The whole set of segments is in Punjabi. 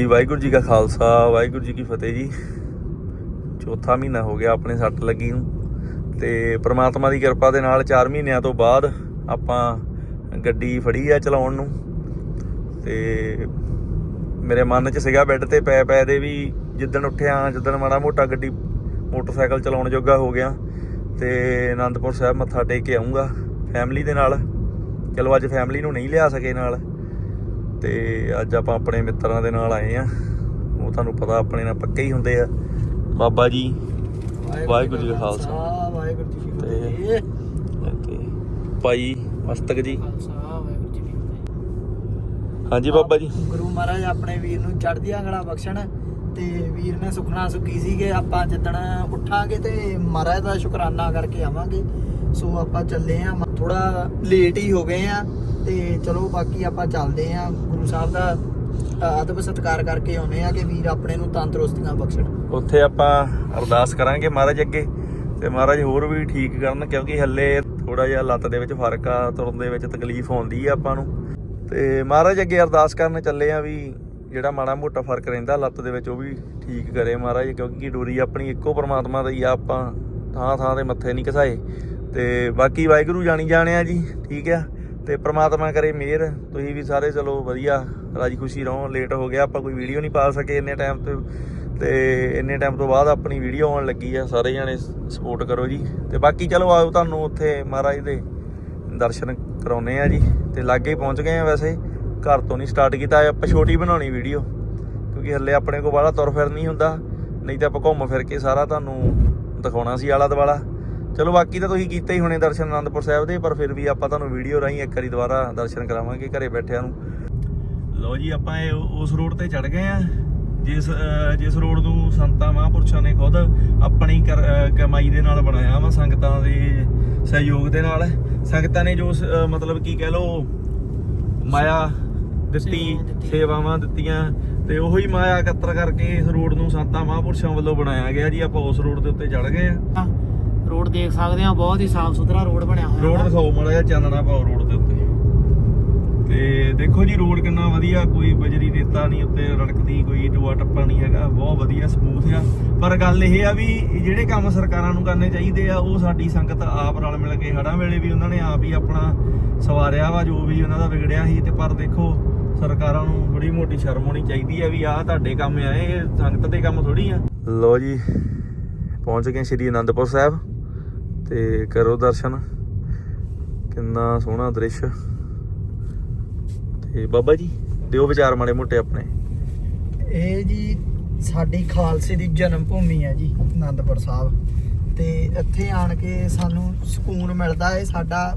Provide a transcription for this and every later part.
ਹਾਂਜੀ, ਵਾਹਿਗੁਰੂ ਜੀ ਕਾ ਖਾਲਸਾ, ਵਾਹਿਗੁਰੂ ਜੀ ਕੀ ਫਤਿਹ ਜੀ। ਚੌਥਾ ਮਹੀਨਾ ਹੋ ਗਿਆ ਆਪਣੇ ਸੱਟ ਲੱਗੀ ਨੂੰ ਤੇ ਪ੍ਰਮਾਤਮਾ ਦੀ ਕਿਰਪਾ ਦੇ ਨਾਲ 4 ਮਹੀਨਿਆਂ ਤੋਂ ਬਾਅਦ ਆਪਾਂ ਗੱਡੀ ਫੜੀ ਆ ਚਲਾਉਣ ਨੂੰ। ਤੇ ਮੇਰੇ ਮਨ 'ਚ ਸੀਗਾ ਬੈੱਡ ਤੇ ਪੈ ਪੈ ਦੇ ਵੀ ਜਿੱਦਣ ਉੱਠਿਆ, ਜਿੱਦਣ ਮਾੜਾ ਮੋਟਾ ਗੱਡੀ, ਮੋਟਰਸਾਈਕਲ ਚਲਾਉਣ ਜੋਗਾ ਹੋ ਗਿਆ। ਤੇ ਆਨੰਦਪੁਰ ਸਾਹਿਬ ਮੱਥਾ ਟੇਕ ਕੇ ਆਉਂਗਾ ਫੈਮਿਲੀ ਦੇ ਨਾਲ। ਚਲੋ ਅੱਜ ਫੈਮਿਲੀ ਨੂੰ ਨਹੀਂ ਲਿਆ ਸਕੇ ਨਾਲ। ਤੇ ਅੱਜ ਆਪਾਂ ਆਪਣੇ ਮਿੱਤਰਾਂ ਦੇ ਨਾਲ ਆਏ ਆ। ਉਹ ਤੁਹਾਨੂੰ ਪਤਾ ਆਪਣੇ ਨਾਲ ਪੱਕੇ ਹੀ ਹੁੰਦੇ ਆ। ਬਾਬਾ ਜੀ, ਵਾਹਿਗੁਰੂ ਜੀ ਕਾ ਖਾਲਸਾ। ਵਾਹਿਗੁਰੂ ਜੀ ਕੀ ਫਤਿਹ ਤੇ ਭਾਈ ਮਸਤਕ ਜੀ। ਹਾਂਜੀ ਬਾਬਾ ਜੀ। ਗੁਰੂ ਮਹਾਰਾਜ ਆਪਣੇ ਵੀਰ ਨੂੰ ਚੜ੍ਹਦੀ ਅੰਗਲਾ ਬਖਸ਼ਣ ਤੇ ਵੀਰ ਨੇ ਸੁਖਣਾ ਸੁਖੀ ਸੀਗੇ। ਆਪਾਂ ਜਿੱਦਣ ਉੱਠਾਂਗੇ ਤੇ ਮਹਾਰਾਜ ਦਾ ਸ਼ੁਕਰਾਨਾ ਕਰਕੇ ਆਵਾਂਗੇ। ਸੋ ਆਪਾਂ ਚੱਲੇ ਆ। ਥੋੜਾ ਲੇਟ ਹੀ ਹੋ ਗਏ ਆ ਤੇ ਚਲੋ ਬਾਕੀ ਆਪਾਂ ਚੱਲਦੇ ਆ। ਗੁਰੂ ਸਾਹਿਬ ਦਾ ਅ, ਅਦਬ ਕਰਕੇ ਆਉਨੇ ਆ ਕਿ ਵੀਰ ਆਪਣੇ ਨੂੰ ਤੰਦਰੁਸਤੀਆਂ ਬਖਸ਼ਣ। ਉੱਥੇ ਆਪਾਂ ਅਰਦਾਸ ਕਰਾਂਗੇ ਮਹਾਰਾਜ ਅੱਗੇ ਤੇ ਮਹਾਰਾਜ ਹੋਰ ਵੀ ਠੀਕ ਕਰਨ ਕਿਉਂਕਿ ਹੱਲੇ ਥੋੜਾ ਜਿਹਾ ਲੱਤ ਦੇ ਵਿੱਚ ਫ਼ਰਕ ਆ ਤੁਰਨ ਦੇ ਵਿੱਚ ਤਕਲੀਫ ਆਉਂਦੀ ਆ ਆਪਾਂ ਨੂੰ। ਤੇ ਮਹਾਰਾਜ ਅੱਗੇ ਅਰਦਾਸ ਕਰਨ ਚੱਲੇ ਆ ਵੀ ਜਿਹੜਾ ਮਾੜਾ ਮੋਟਾ ਫ਼ਰਕ ਰਹਿੰਦਾ ਲੱਤ ਦੇ ਵਿੱਚ ਉਹ ਵੀ ਠੀਕ ਕਰੇ ਮਹਾਰਾਜ ਕਿਉਂਕਿ ਡੋਰੀ ਆਪਣੀ ਇੱਕੋ ਪਰਮਾਤਮਾ ਦੀ ਆ ਆਪਾਂ ਥਾਂ ਥਾਂ ਤੇ ਮੱਥੇ ਨਹੀਂ ਘਸਾਏ। ਤੇ ਬਾਕੀ ਵਾਹਿਗੁਰੂ ਜਾਣੀ ਜਾਣਿਆ ਜੀ ਠੀਕ ਆ? ਤੇ ਪ੍ਰਮਾਤਮਾ ਕਰੇ ਮਿਹਰ। ਤੁਸੀਂ ਵੀ ਸਾਰੇ ਚਲੋ ਵਧੀਆ, ਰਾਜੀ ਖੁਸ਼ੀ ਰਹੋ ਲੇਟ ਹੋ ਗਿਆ, ਆਪਾਂ ਕੋਈ ਵੀਡੀਓ ਨਹੀਂ ਪਾ ਸਕੇ ਇੰਨੇ ਟਾਈਮ ਤੇ। ਤੇ ਇੰਨੇ ਟਾਈਮ ਤੋਂ ਬਾਅਦ ਆਪਣੀ ਵੀਡੀਓ ਆਉਣ ਲੱਗੀ ਆ, ਸਾਰੇ ਜਣੇ ਸਪੋਰਟ ਕਰੋ ਜੀ। ਤੇ ਬਾਕੀ ਚਲੋ ਆਓ ਤੁਹਾਨੂੰ ਉੱਥੇ ਮਹਾਰਾਜ ਦੇ ਦਰਸ਼ਨ ਕਰਾਉਨੇ ਆ ਜੀ। ਤੇ ਲਾਗੇ ਹੀ ਪਹੁੰਚ ਗਏ ਆ ਵੈਸੇ, ਘਰ ਤੋਂ ਨਹੀਂ ਸਟਾਰਟ ਕੀਤਾ ਆਪਾਂ ਛੋਟੀ ਬਣਾਉਣੀ ਵੀਡੀਓ ਕਿਉਂਕਿ ਹੱਲੇ ਆਪਣੇ ਕੋਲ ਬਾਹਲਾ ਤੁਰ ਫਿਰ ਨਹੀਂ ਹੁੰਦਾ, ਨਹੀਂ ਤਾਂ ਆਪਾਂ ਘੁੰਮ ਫਿਰ ਕੇ ਸਾਰਾ ਤੁਹਾਨੂੰ ਦਿਖਾਉਣਾ ਸੀ ਆਲਾ ਦੁਆਲਾ ਚਲੋ ਬਾਕੀ ਤਾਂ ਤੁਸੀਂ ਕੀਤੇ ਹੀ ਹੋਣੇ ਦਰਸ਼ਨ ਆਨੰਦਪੁਰ ਸਾਹਿਬ ਦੇ ਪਰ ਫਿਰ ਵੀ ਆਪਾਂ ਤੁਹਾਨੂੰ ਵੀਡੀਓ ਰਾਹੀਂ ਇੱਕ ਵਾਰੀ ਦੁਬਾਰਾ ਦਰਸ਼ਨ ਕਰਾਵਾਂਗੇ ਘਰੇ ਬੈਠਿਆਂ ਨੂੰ। ਲਓ ਜੀ ਆਪਾਂ ਇਹ ਉਸ ਰੋਡ ਤੇ ਚੜ ਗਏ ਆ ਜਿਸ ਜਿਸ ਰੋਡ ਨੂੰ ਸੰਤਾਂ ਮਹਾਂਪੁਰਸ਼ਾਂ ਨੇ ਖੁਦ ਆਪਣੀ ਕਮਾਈ ਦੇ ਨਾਲ ਬਣਾਇਆ ਵਾ ਸੰਗਤਾਂ ਦੇ ਸਹਿਯੋਗ ਦੇ ਨਾਲ। ਸੰਗਤਾਂ ਨੇ ਜੋ ਮਤਲਬ ਕੀ ਕਹਿ ਲੋ ਮਾਇਆ ਦਿੱਤੀ ਸੇਵਾਵਾਂ ਦਿੱਤੀਆਂ। ਸੇਵਾਵਾਂ ਦਿੱਤੀਆਂ ਤੇ ਉਹੀ ਮਾਇਆ ਇਕੱਤਰ ਕਰਕੇ ਇਸ ਰੋਡ ਨੂੰ ਸੰਤਾਂ ਮਹਾਂਪੁਰਸ਼ਾਂ ਵੱਲੋਂ ਬਣਾਇਆ ਗਿਆ ਜੀ। ਆਪਾਂ ਉਸ ਰੋਡ ਦੇ ਉੱਤੇ ਚੜ ਗਏ ਆ ਰੋਡ ਦੇਖ ਸਕਦੇ ਆ ਬਹੁਤ ਹੀ ਸਾਫ਼ ਸੁਥਰਾ ਰੋਡ ਬਣਿਆ ਹੋਇਆ ਰੋਡ। ਦਿਖਾਓ ਮਾੜਾ ਜਿਹਾ ਚਾਨਣਾ ਪਾਓ ਰੋਡ ਦੇ ਉੱਤੇ। ਤੇ ਦੇਖੋ ਜੀ ਰੋਡ ਕਿੰਨਾ ਵਧੀਆ ਕੋਈ ਬਜਰੀ ਰੇਤਾ ਨਹੀਂ ਉੱਤੇ ਰੜਕਦੀ ਕੋਈ ਟੋਆ ਟੱਪਾ ਨਹੀਂ ਹੈਗਾ ਬਹੁਤ ਵਧੀਆ ਸਮੂਥ ਆ। ਪਰ ਗੱਲ ਇਹ ਆ ਵੀ ਜਿਹੜੇ ਕੰਮ ਸਰਕਾਰਾਂ ਨੂੰ ਕਰਨੇ ਚਾਹੀਦੇ ਆ ਉਹ ਸਾਡੀ ਸੰਗਤ ਆਪ ਰਲ ਮਿਲ ਕੇ ਹੜਾਂ ਵੇਲੇ ਵੀ ਉਹਨਾਂ ਨੇ ਆਪ ਹੀ ਆਪਣਾ ਸਵਾਰਿਆ ਵਾ ਜੋ ਵੀ ਉਹਨਾਂ ਦਾ ਵਿਗੜਿਆ ਸੀ ਤੇ ਪਰ ਦੇਖੋ ਸਰਕਾਰਾਂ ਨੂੰ ਥੋੜੀ ਮੋਟੀ ਸ਼ਰਮ ਹੋਣੀ ਚਾਹੀਦੀ ਆ ਵੀ ਆਹ ਤੁਹਾਡੇ ਕੰਮ ਆ ਇਹ ਸੰਗਤ ਦੇ ਕੰਮ ਥੋੜੀ ਆ। ਲੋ ਜੀ ਪਹੁੰਚ ਗਏ ਸ਼੍ਰੀ ਅਨੰਦਪੁਰ ਸਾਹਿਬ। ਤੇ ਕਰੋ ਦਰਸ਼ਨ। ਕਿੰਨਾ ਸੋਹਣਾ ਦ੍ਰਿਸ਼। ਤੇ ਬਾਬਾ ਜੀ, ਦਿਓ ਵਿਚਾਰ ਮਾੜੇ ਮੋਟੇ ਆਪਣੇ। ਇਹ ਜੀ ਸਾਡੀ ਖਾਲਸੇ ਦੀ ਜਨਮ ਭੂਮੀ ਹੈ ਜੀ ਆਨੰਦਪੁਰ ਸਾਹਿਬ। ਤੇ ਇੱਥੇ ਆਣ ਕੇ ਸਾਨੂੰ ਸਕੂਨ ਮਿਲਦਾ ਹੈ, ਸਾਡਾ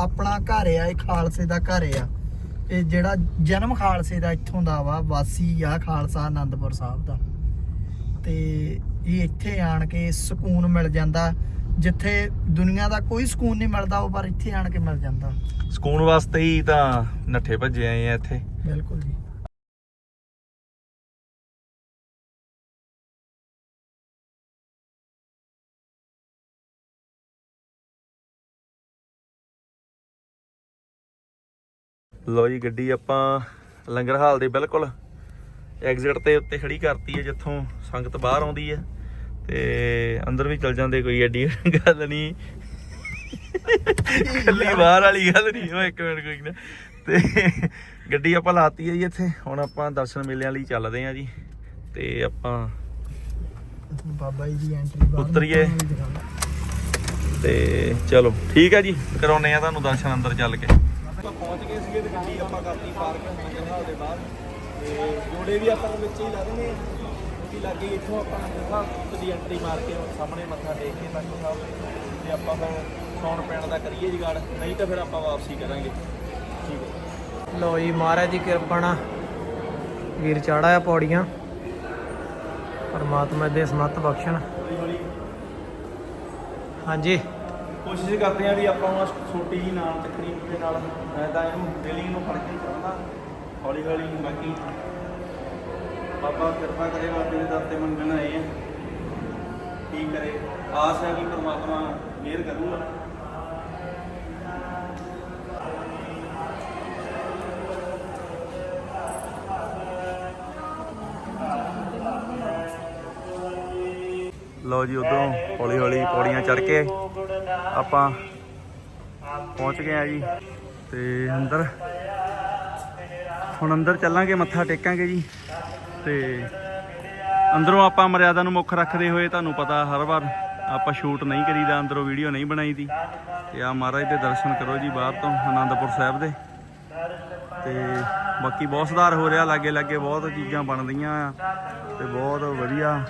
ਆਪਣਾ ਘਰ ਆ, ਇਹ ਖਾਲਸੇ ਦਾ ਘਰ ਆ। ਇਹ ਜਿਹੜਾ ਜਨਮ ਖਾਲਸੇ ਦਾ ਇੱਥੋਂ ਦਾ ਵਾ, ਵਾਸੀ ਆ ਖਾਲਸਾ ਆਨੰਦਪੁਰ ਸਾਹਿਬ ਦਾ। ਤੇ ਇਹ ਇੱਥੇ ਆਣ ਕੇ ਸਕੂਨ ਮਿਲ ਜਾਂਦਾ। ਜਿੱਥੇ ਦੁਨੀਆ ਦਾ ਕੋਈ ਸਕੂਨ ਨਹੀਂ ਮਿਲਦਾ ਉਹ ਪਰ ਇੱਥੇ ਆਣ ਕੇ ਮਿਲ ਜਾਂਦਾ। ਸਕੂਨ ਵਾਸਤੇ ਹੀ ਤਾਂ ਨੱਠੇ ਭੱਜੇ ਆਏ ਆ ਇੱਥੇ। ਬਿਲਕੁਲ ਜੀ। ਲਓ ਜੀ ਗੱਡੀ ਆਪਾਂ ਲੰਗਰ ਹਾਲ ਦੇ ਬਿਲਕੁਲ ਐਗਜ਼ਿਟ ਤੇ ਉੱਤੇ ਖੜੀ ਕਰਤੀ ਹੈ ਜਿੱਥੋਂ ਸੰਗਤ ਬਾਹਰ ਆਉਂਦੀ ਹੈ। ਤੇ ਅੰਦਰ ਵੀ ਚਲ ਜਾਂਦੇ ਕੋਈ ਐਡੀ ਗੱਲ ਨਹੀਂ। ਕੱਲੀ ਬਾਹਰ ਵਾਲੀ ਗੱਲ ਨਹੀਂ ਉਹ ਇੱਕ ਮਿੰਟ ਕੋਈ ਨਾ। ਤੇ ਗੱਡੀ ਆਪਾਂ ਲਾਤੀ ਹੈ ਜੀ ਇੱਥੇ। ਹੁਣ ਆਪਾਂ ਦਰਸ਼ਨ ਮੇਲਿਆਂ ਲਈ ਚੱਲਦੇ ਹਾਂ ਜੀ। ਤੇ ਆਪਾਂ ਬਾਬਾ ਜੀ ਦੀ ਐਂਟਰੀ ਬਾਹਰ ਉਤਰੀਏ। ਤੇ ਚਲੋ ਠੀਕ ਹੈ ਜੀ। ਕਰਾਉਨੇ ਆ ਤੁਹਾਨੂੰ ਦਰਸ਼ਨ ਅੰਦਰ ਚੱਲ ਕੇ। ਆਪਾਂ ਪਹੁੰਚ ਗਏ ਸੀਗੇ ਤੇ ਗੱਡੀ ਆਪਾਂ ਕਰਤੀ ਪਾਰਕ ਲੰਗਰ ਹਾਲ ਦੇ ਬਾਹਰ ਤੇ ਜੋੜੇ ਵੀ ਆਪਾਂ ਵਿੱਚ ਹੀ ਲਾ ਦਿੰਦੇ ਆ। ਲੱਗੇ ਇੱਥੋਂ ਆਪਾਂ ਲੰਗਰ ਹਾਲ ਦੀ ਐਂਟਰੀ ਮਾਰ ਕੇ ਸਾਹਮਣੇ ਮੱਥਾ ਟੇਕ ਕੇ ਤੱਕ ਸਾਹਿਬ ਤੇ ਆਪਾਂ ਹੁਣ ਸੌਣ ਪੈਣ ਦਾ ਕਰੀਏ ਜੁਗਾੜ ਨਹੀਂ ਤਾਂ ਫਿਰ ਆਪਾਂ ਵਾਪਸੀ ਕਰਾਂਗੇ। ਠੀਕ ਹੈ। ਲਓ ਜੀ ਮਹਾਰਾਜ ਦੀ ਕਿਰਪਾ ਨਾਲ ਵੀਰ ਚਾੜਾ ਆ ਪੌੜੀਆਂ। ਪਰਮਾਤਮਾ ਦੇ ਸਮਤ ਬਖਸ਼ਣ। ਹਾਂਜੀ। ਕੋਸ਼ਿਸ਼ ਕਰਦੇ ਆ ਵੀ ਆਪਾਂ ਉਹ ਛੋਟੀ ਜੀ ਨਾਲ ਚੱਕਰੀ ਦੇ ਨਾਲ ਮੈਂ ਤਾਂ ਇਹਨੂੰ ਰੇਲਿੰਗ ਨੂੰ ਫੜ ਕੇ ਚੜਨਾ ਹੌਲੀ ਹੌਲੀ ਬਾਕੀ ਬਾਬਾ ਕਿਰਪਾ ਕਰੇ, ਬਾਬੇ ਦੇ ਦਰ ਤੇ ਮੰਗਣ ਆਏ ਆ। ਕੀ ਕਰੇ? ਆਸ ਹੈ ਕਿ ਪ੍ਰਮਾਤਮਾ ਮਿਹਰ ਕਰੂਗਾ। ਲਓ ਜੀ, ਉਦੋਂ ਹੌਲੀ ਹੌਲੀ ਪੌੜੀਆਂ ਚੜ ਕੇ ਆਪਾਂ ਪਹੁੰਚ ਗਏ ਆ ਜੀ। ਤੇ ਅੰਦਰ ਹੁਣ ਅੰਦਰ ਚੱਲਾਂਗੇ, ਮੱਥਾ ਟੇਕਾਂਗੇ ਜੀ। ਤੇ ਅੰਦਰੋਂ ਆਪਾਂ ਮਰਿਆਦਾ ਨੂੰ ਮੁੱਖ ਰੱਖਦੇ ਹੋਏ ਤੁਹਾਨੂੰ ਪਤਾ ਹਰ ਵਾਰ ਆਪਾਂ ਸ਼ੂਟ ਨਹੀਂ ਕਰੀਦਾ, ਅੰਦਰੋਂ ਵੀਡੀਓ ਨਹੀਂ ਬਣਾਈ ਦੀ ਤੇ ਆ ਮਹਾਰਾਜ ਦੇ ਦਰਸ਼ਨ ਕਰੋ ਜੀ ਬਾਹਰ ਤੋਂ ਆਨੰਦਪੁਰ ਸਾਹਿਬ ਦੇ। ਤੇ ਬਾਕੀ ਬਹੁਤ ਸੁਧਾਰ ਹੋ ਰਿਹਾ, ਲਾਗੇ ਲਾਗੇ ਬਹੁਤ ਚੀਜ਼ਾਂ ਬਣਦੀਆਂ ਆ। ਤੇ ਬਹੁਤ ਵਧੀਆ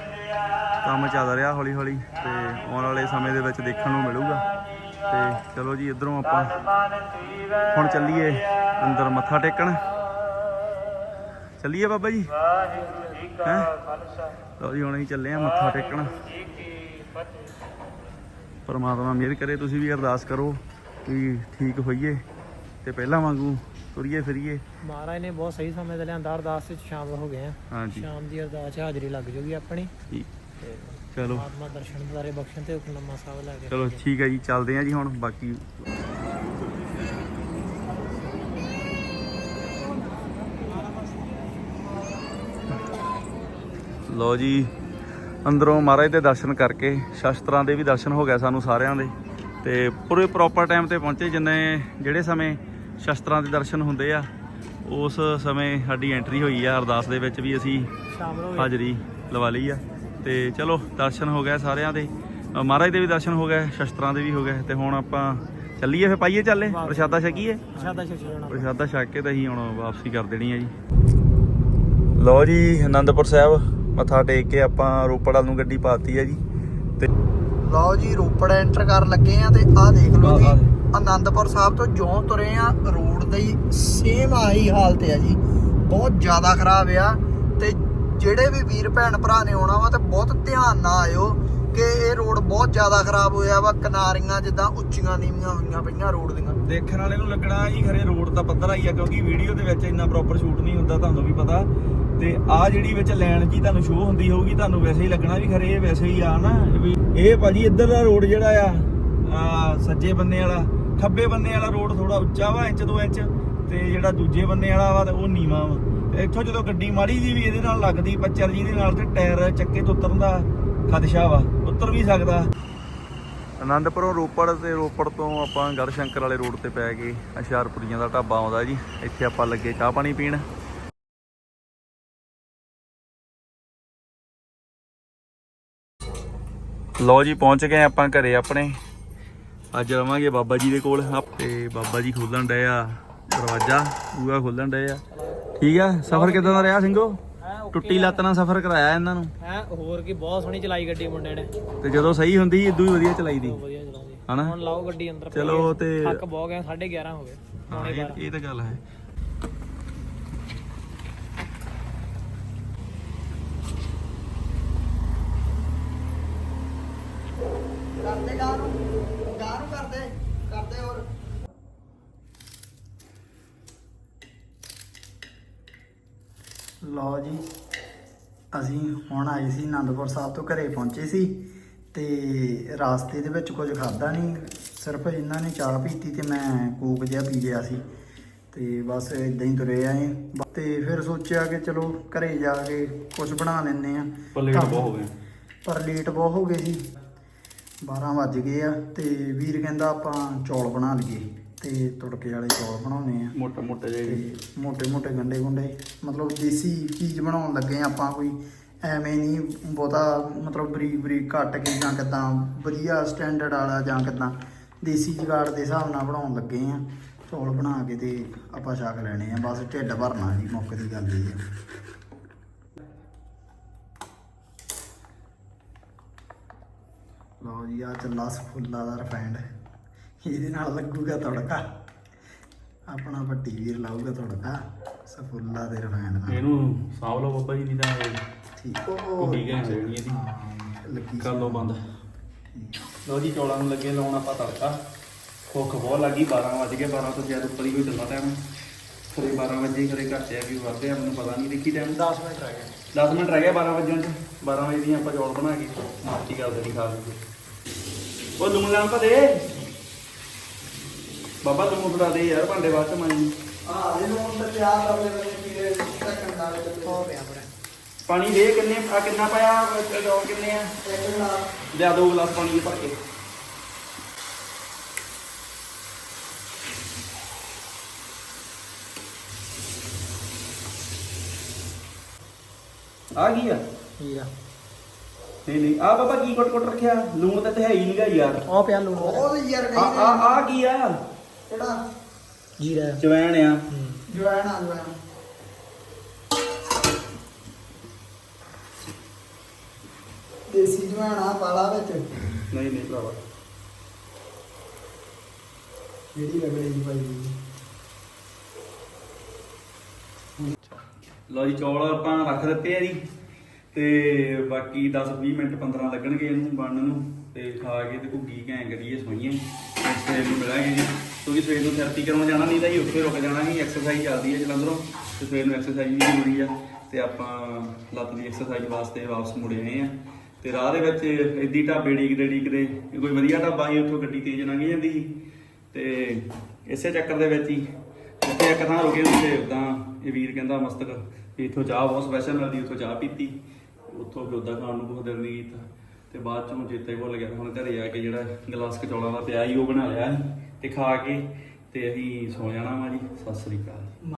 ਕੰਮ ਚੱਲ ਰਿਹਾ ਹੌਲੀ ਹੌਲੀ। ਤੇ ਆਉਣ ਵਾਲੇ ਸਮੇਂ ਦੇ ਵਿੱਚ ਦੇਖਣ ਨੂੰ ਮਿਲੂਗਾ। ਤੇ ਚਲੋ ਜੀ, ਇਧਰੋਂ ਆਪਾਂ ਹੁਣ ਚੱਲੀਏ ਅੰਦਰ ਮੱਥਾ ਟੇਕਣ। ਚੱਲੀਏ ਬਾਬਾ ਜੀ? ਹੈ? ਲਓ ਜੀ ਹੁਣ ਅਸੀਂ ਚੱਲੇ ਆ ਮੱਥਾ ਟੇਕਣ। ਪਰਮਾਤਮਾ ਮਿਹਰ ਕਰੇ ਤੁਸੀਂ ਵੀ ਅਰਦਾਸ ਕਰੋ ਕਿ ਠੀਕ ਹੋਈਏ ਤੇ ਪਹਿਲਾਂ ਵਾਂਗੂ ਤੁਰੀਏ ਫਿਰੀਏ। ਮਹਾਰਾਜ ਨੇ ਬਹੁਤ ਸਹੀ ਸਮੇਂ ਤੇ ਲਿਆਂਦਾ ਅਰਦਾਸ ਵਿੱਚ ਸ਼ਾਮਲ ਹੋ ਗਏ ਆ ਹਾਂਜੀ। ਸ਼ਾਮ ਦੀ ਅਰਦਾਸ 'ਚ ਹਾਜ਼ਰੀ ਲੱਗ ਜੂਗੀ ਆਪਣੀ। ਚਲੋ। ਆਤਮਾ ਦਰਸ਼ਨ ਦਿਦਾਰੇ ਬਖਸ਼ਣ ਤੇ ਹੁਕਮਨਾਮਾ ਸਾਹਿਬ ਲੈ ਕੇ ਚਲੋ ਠੀਕ ਹੈ ਜੀ ਚੱਲਦੇ ਆ ਜੀ ਹੁਣ ਬਾਕੀ ਲੋ ਜੀ ਅੰਦਰੋਂ ਮਹਾਰਾਜ ਦੇ ਦਰਸ਼ਨ ਕਰਕੇ ਸ਼ਸਤਰਾਂ ਦੇ ਵੀ ਦਰਸ਼ਨ ਹੋ ਗਏ ਸਾਨੂੰ ਸਾਰਿਆਂ ਦੇ। ਤੇ ਪੂਰੇ ਪ੍ਰੋਪਰ ਟਾਈਮ ਤੇ ਪਹੁੰਚੇ ਜਿੰਨੇ ਜਿਹੜੇ ਸਮੇਂ ਸ਼ਸਤਰਾਂ ਦੇ ਦਰਸ਼ਨ ਹੁੰਦੇ ਆ ਉਸ ਸਮੇਂ ਸਾਡੀ ਐਂਟਰੀ ਹੋਈ ਆ ਅਰਦਾਸ ਦੇ ਵਿੱਚ ਵੀ ਅਸੀਂ ਹਾਜ਼ਰੀ ਲਵਾ ਲਈ ਆ। ਤੇ ਚਲੋ ਦਰਸ਼ਨ ਹੋ ਗਏ ਸਾਰਿਆਂ ਦੇ। ਮਹਾਰਾਜ ਦੇ ਵੀ ਦਰਸ਼ਨ ਹੋ ਗਏ ਸ਼ਸਤਰਾਂ ਦੇ ਵੀ ਹੋ ਗਏ। ਤੇ ਹੁਣ ਆਪਾਂ ਚੱਲੀਏ ਫੇ ਪਾਈਏ ਚੱਲੇ ਪ੍ਰਸ਼ਾਦਾ ਛਕੀਏ? ਸ਼ਾਦਾ ਸ਼ਿਸ਼ਣਾ ਪ੍ਰਸ਼ਾਦਾ ਛਕ ਕੇ ਤਾਂ ਅਸੀਂ ਹੁਣ ਵਾਪਸੀ ਕਰ ਦੇਣੀ ਆ ਜੀ। ਲਓ ਜੀ ਆਨੰਦਪੁਰ ਸਾਹਿਬ। ਮੱਥਾ ਟੇਕ ਕੇ ਆਪਾਂ ਰੋਪੜ ਵੱਲ ਨੂੰ ਗੱਡੀ ਪਾਤੀ ਆ ਜੀ। ਤੇ ਲਓ ਜੀ ਰੋਪੜ ਐਂਟਰ ਕਰਨ ਲੱਗੇ ਆ ਤੇ ਆਹ ਦੇਖ ਲਓ ਜੀ ਆਨੰਦਪੁਰ ਸਾਹਿਬ ਤੋਂ ਜਿਉਂ ਤੁਰੇ ਆ ਰੋਡ ਦੀ ਸੇਮ ਆਹੀ ਹਾਲਤ ਆ ਜੀ। ਬਹੁਤ ਜ਼ਿਆਦਾ ਖਰਾਬ ਆ ਤੇ ਜਿਹੜੇ ਵੀ ਵੀਰ ਭੈਣ ਭਰਾ ਨੇ ਆਉਣਾ ਵਾ ਤੇ ਬਹੁਤ ਧਿਆਨ ਨਾਲ ਆਇਓ ਕਿ ਇਹ ਰੋਡ ਬਹੁਤ ਜ਼ਿਆਦਾ ਖਰਾਬ ਹੋਇਆ ਵਾ ਕਿਨਾਰੀਆਂ ਜਿੱਦਾਂ ਉੱਚੀਆਂ ਨੀਵੀਆਂ ਹੋਈਆਂ ਪਈਆਂ ਰੋਡ ਦੀਆਂ। ਦੇਖਣ ਵਾਲੇ ਨੂੰ ਲੱਗਣਾ ਜੀ ਖਰੇ ਰੋਡ ਤਾਂ ਪੱਧਰ ਆਈ ਆ ਕਿਉਂਕਿ ਵੀਡੀਓ ਦੇ ਵਿੱਚ ਇੰਨਾ ਪ੍ਰੋਪਰ ਸ਼ੂਟ ਨਹੀਂ ਹੁੰਦਾ ਤੁਹਾਨੂੰ ਵੀ ਪਤਾ। ਤੇ ਆ ਜਿਹੜੀ ਵਿੱਚ ਲਾਈਨ ਜੀ ਤੁਹਾਨੂੰ ਸ਼ੋਅ ਹੁੰਦੀ ਹੋਊਗੀ, ਤੁਹਾਨੂੰ ਵੈਸੇ ਹੀ ਲੱਗਣਾ ਵੀ ਖਰੇ ਇਹ ਵੈਸੇ ਹੀ ਆ ਨਾ, ਵੀ ਇਹ ਭਾਜੀ ਇੱਧਰ ਦਾ ਰੋਡ ਜਿਹੜਾ ਆ ਆ ਸੱਜੇ ਬੰਨੇ ਵਾਲਾ, ਖੱਬੇ ਬੰਨੇ ਵਾਲਾ ਰੋਡ ਥੋੜਾ ਉੱਚਾ ਵਾ ਇੰਚ ਦੋ ਇੰਚ, ਤੇ ਜਿਹੜਾ ਦੂਜੇ ਬੰਨੇ ਵਾਲਾ ਵਾ ਤੇ ਉਹ ਨੀਵਾ ਵਾ। ਇੱਥੋਂ ਜਦੋਂ ਗੱਡੀ ਮਾੜੀ ਜੀ ਵੀ ਇਹਦੇ ਨਾਲ ਲੱਗਦੀ ਪੱਚਰ ਜੀ ਦੇ ਨਾਲ ਤੇ ਟਾਇਰ ਚੱਕੇ ਤੋਂ ਉਤਰਨ ਦਾ ਖਦਸ਼ਾ ਵਾ, ਉਤਰ ਵੀ ਸਕਦਾ। ਆਨੰਦਪੁਰੋਂ ਰੋਪੜ ਤੇ ਰੋਪੜ ਤੋਂ ਆਪਾਂ ਗੜਸ਼ੰਕਰ ਵਾਲੇ ਰੋਡ ਤੇ ਪੈ ਗਏ, ਹੁਸ਼ਿਆਰਪੁਰੀਆਂ ਦਾ ਢਾਬਾ ਆਉਂਦਾ ਜੀ, ਇੱਥੇ ਆਪਾਂ ਲੱਗੇ ਚਾਹ ਪਾਣੀ ਪੀਣ। ਲਓ ਜੀ ਪਹੁੰਚ ਗਏ ਆਪਾਂ ਘਰੇ ਆਪਣੇ। ਅੱਜ ਰਵਾਂਗੇ ਬਾਬਾ ਜੀ ਦੇ ਕੋਲ। ਤੇ ਬਾਬਾ ਜੀ ਖੋਲਣ ਡਏ ਆ ਦਰਵਾਜ਼ਾ ਬੂਆ ਖੋਲਣ ਡਏ ਆ। ਠੀਕ ਆ? ਸਫ਼ਰ ਕਿਦਾਂ ਦਾ ਰਿਹਾ ਸਿੰਘੋ? ਟੁੱਟੀ ਲੱਤ ਨਾਲ ਸਫ਼ਰ ਕਰਾਇਆ ਇਹਨਾਂ ਨੂੰ? ਹੈ ਹੋਰ ਕੀ ਬਹੁਤ ਸੋਹਣੀ ਚਲਾਈ ਗੱਡੀ ਮੁੰਡੇ ਨੇ। ਤੇ ਜਦੋਂ ਸਹੀ ਹੁੰਦੀ ਇਦੋਂ ਹੀ ਵਧੀਆ ਵਧੀਆ ਚਲਾਉਂਦੀ ਹਨਾ? ਹੁਣ ਲਾਓ ਗੱਡੀ ਅੰਦਰ ਚਲੋ ਤੇ ਥੱਕ ਬਹੁਤ ਗਏ 11:30 ਹੋ ਗਏ। ਹਾਂ, ਪੌਣੇ ਇਹ 12 ਇਹ ਤਾਂ ਗੱਲ ਹੈ। ਗਾਂ ਨੂੰ ਗਾਂ ਨੂੰ ਕਰਦੇ ਕਰਦੇ ਹੋਰ। ਲਓ ਜੀ ਅਸੀਂ ਹੁਣ ਆਏ ਸੀ ਆਨੰਦਪੁਰ ਸਾਹਿਬ ਤੋਂ ਘਰੇ ਪਹੁੰਚੇ ਸੀ ਤੇ ਰਾਸਤੇ ਦੇ ਵਿੱਚ ਕੁਝ ਖਾਦਾ ਨਹੀਂ ਸਿਰਫ ਇਹਨਾਂ ਨੇ ਚਾਹ ਪੀਤੀ ਤੇ ਮੈਂ ਕੋਕ ਜਿਹਾ ਪੀ ਲਿਆ ਸੀ ਤੇ ਬਸ ਇਦਾਂ ਹੀ ਤੁਰੇ ਆਏ। ਤੇ ਫਿਰ ਸੋਚਿਆ ਕਿ ਚਲੋ ਘਰੇ ਜਾ ਕੇ ਕੁਝ ਬਣਾ ਲੈਂਦੇ ਆ ਪਰ ਲੇਟ ਬਹੁਤ ਹੋ ਗਏ। ਪਰ ਲੇਟ ਬਹੁਤ ਹੋ ਗਏ ਸੀ। 12 ਵੱਜ ਗਏ ਆ ਤੇ ਵੀਰ ਕਹਿੰਦਾ ਆਪਾਂ ਚੌਲ ਬਣਾ ਲਈਏ ਤੇ ਤੁੜਕੇ ਵਾਲੇ ਚੌਲ ਬਣਾਉਣੇ ਆ। ਮੋਟੇ ਮੋਟੇ ਜਿਹੇ ਮੋਟੇ ਮੋਟੇ ਗੰਡੇ ਗੁੰਡੇ ਮਤਲਬ ਦੇਸੀ ਚੀਜ਼ ਬਣਾਉਣ ਲੱਗੇ ਆ ਆਪਾਂ ਕੋਈ ਐਵੇਂ ਨਹੀਂ ਬਹੁਤਾ ਮਤਲਬ ਬਰੀਕ ਬਰੀਕ ਘੱਟ ਕੇ ਜਾਂ ਕਿਦਾਂ ਵਧੀਆ ਸਟੈਂਡਰਡ ਵਾਲਾ ਜਾਂ ਕਿਦਾਂ ਦੇਸੀ ਜਗਾੜ ਦੇ ਹਿਸਾਬ ਨਾਲ ਬਣਾਉਣ ਲੱਗੇ ਆ। ਚੌਲ ਬਣਾ ਕੇ ਤੇ ਆਪਾਂ ਛਾਕ ਲੈਣੇ ਆ ਬਸ ਢਿੱਡ ਭਰਨਾ ਜੀ ਮੌਕੇ ਦੀ ਗੱਲ ਇਹ ਆ। ਲਓ ਜੀ ਆ ਚੱਲਾ ਸਫੁੱਲਾ ਦਾ ਰਿਫਾਈਂਡ ਇਹਦੇ ਨਾਲ ਲੱਗੂਗਾ ਤੜਕਾ। ਆਪਣਾ ਭੱਟੀ ਵੀਰ ਲਾਊਗਾ ਤੜਕਾ ਸਫੁੱਲਾ ਦੇ ਰਿਫਾਈਂਡ ਨਾਲ। ਇਹਨੂੰ ਸਾਂਭ ਲਓ ਬਾਬਾ ਜੀ ਨਹੀਂ ਤਾਂ ਠੀਕ। ਉਹ ਗਏ ਜਿਹੜੀ ਇਹਦੀ ਹਾਂ, ਲੱਗੀ ਕਰ ਲਓ ਬੰਦ। ਠੀਕ। ਲਓ ਜੀ ਚੌਲਾਂ ਨੂੰ ਲੱਗੇ ਲਾਉਣ ਆਪਾਂ ਤੜਕਾ। ਭੁੱਖ ਬਹੁਤ ਲੱਗੀ 12 ਵਜ ਗਏ 12 ਤੋਂ ਜ਼ਿਆਦਾ ਉੱਪਰ ਹੀ ਕੋਈ ਚੱਲਦਾ ਟਾਈਮ ਖਰੇ 12 ਵਜੇ ਖਰੇ ਘੱਟ ਆ ਵੀ ਵੱਧਦੇ ਆ ਮੈਨੂੰ ਪਤਾ ਨਹੀਂ ਦੇਖੀ ਟਾਈਮ 10 ਮਿੰਟ ਰਹਿ ਗਏ। 10 ਮਿੰਟ ਰਹਿ ਗਏ 12 ਵਜੇ ਚ। 12 ਵਜੇ ਦੀਆਂ ਆਪਾਂ ਚੌਲ ਬਣਾ ਕੇ ਮਾਰਟੀ ਕਰ ਦੇਣੀ ਖਾ ਲਈਏ। ਉਹ ਲੂਣ ਲਾਂ ਪਾ ਦੇ ਬਾਬਾ ਤੂੰ ਫੜਾ ਦੇ ਯਾਰ ਭਾਂਡੇ ਬਾਅਦ ਚ ਮਾਈ ਹਾਂ ਇਹਨੂੰ ਹੁਣ ਤਾਂ ਤਿਆਰ ਕਰ ਲੈ ਪੀਲੇ ਢੱਕਣ ਨਾਲ ਹੋ ਗਿਆ ਆਪਣੇ ਪਾਣੀ ਦੇ ਕਿੰਨੇ ਆ ਕਿੰਨਾ ਪਾਇਆ ਚੌਲ ਕਿੰਨੇ ਆ? ਇੱਕ ਲਿਆ ਦੋ ਗਲਾਸ ਪਾਣੀ ਦੇ ਭਰ ਕੇ। ਆ ਗਈ ਆ? ਆ? ਨਹੀਂ ਨਹੀਂ। ਆ ਬਾਬਾ ਕੀ ਕੁੱਟ ਕੁੱਟ ਰੱਖਿਆ? ਲੂਣ ਤਾਂ ਤੇ ਹੈ ਹੀ ਨਹੀਂਗਾ ਯਾਰ। ਉਹ ਪਿਆ ਲੂਣ। ਉਹ ਯਾਰ ਆ ਆ ਆ ਕੀ ਆ? ਕਿਹੜਾ? ਜੀਰਾ। ਜਵੈਣ ਆ। ਜਵੈਣ ਆ ਜਵੈਣ। ਦੇਸੀ ਜਵੈਣ ਆ ਪਾਲਾ ਵਿੱਚ। ਨਹੀਂ ਨਹੀਂ ਭਰਾਵਾ। ਜਿਹੜੀ ਰਗੜੇ ਹੋਈ ਹੈ। ਲਓ ਜੀ ਚੌਲ ਆਪਾਂ ਰੱਖ ਦਿੱਤੇ ਆ ਜੀ। ਤੇ ਬਾਕੀ 10 20 ਮਿੰਟ 15 ਲੱਗਣਗੇ ਇਹਨੂੰ ਬਣਨ ਨੂੰ ਤੇ ਖਾ ਕੇ ਤੇ ਘੁੱਗੀ ਘੈਂ ਕਰੀਏ ਸੋਈਏ ਸਵੇਰ ਨੂੰ ਮਿਲਾਂਗੇ ਜੀ। ਕਿਉਂਕਿ ਸਵੇਰ ਨੂੰ ਥੈਰੇਪੀ ਕਰਨ ਜਾਣਾ ਨਹੀਂ ਤਾਂ ਜੀ ਉੱਥੇ ਰੁਕ ਜਾਣਾ ਸੀ ਐਕਸਰਸਾਈਜ਼ ਚੱਲਦੀ ਹੈ ਜਲੰਧਰੋਂ ਤੇ ਸਵੇਰ ਨੂੰ ਐਕਸਰਸਾਈਜ਼ ਵੀ ਜ਼ਰੂਰੀ ਆ। ਤੇ ਆਪਾਂ ਲੱਤ ਦੀ ਐਕਸਰਸਾਈਜ਼ ਵਾਸਤੇ ਵਾਪਸ ਮੁੜੇ ਆਏ ਆ। ਤੇ ਰਾਹ ਦੇ ਵਿੱਚ ਇੱਦੀ ਢਾਬੇ ਡੀਕਦੇ ਡੀਕਦੇ ਕੋਈ ਵਧੀਆ ਢਾਬਾ ਸੀ, ਉੱਥੋਂ ਗੱਡੀ ਤੇਜ਼ ਲੰਘ ਜਾਂਦੀ ਸੀ। ਤੇ ਇਸੇ ਚੱਕਰ ਦੇ ਵਿੱਚ ਹੀ ਜਿੱਥੇ ਇੱਕ ਥਾਂ ਰੁਕੇ ਉੱਥੇ, ਉਦਾਂ ਇਹ ਵੀਰ ਕਹਿੰਦਾ, ਮਸਤਕ, ਵੀ ਇੱਥੋਂ ਚਾਹ ਬਹੁਤ ਸਪੈਸ਼ਲ ਮਿਲਦੀ ਉੱਥੋਂ ਚਾਹ ਪੀਤੀ। ਉੱਥੋਂ ਜੋਦਾ ਖਾਣ ਨੂੰ ਬਹੁਤ ਦਿਲ ਨਹੀਂ ਕੀਤਾ। ਤੇ ਬਾਅਦ ਚੋਂ ਚੇਤੇ ਭੁੱਲ ਗਿਆ, ਹੁਣ ਘਰੇ ਆ ਕੇ ਜਿਹੜਾ ਗਲਾਸ ਕਚੌਲਾਂ ਦਾ ਪਿਆ ਸੀ, ਉਹ ਬਣਾ ਲਿਆ ਸੀ ਤੇ ਖਾ ਕੇ ਤੇ ਅਸੀਂ ਸੌ ਜਾਣਾ ਵਾ ਜੀ। ਸਤਿ ਸ੍ਰੀ ਅਕਾਲ।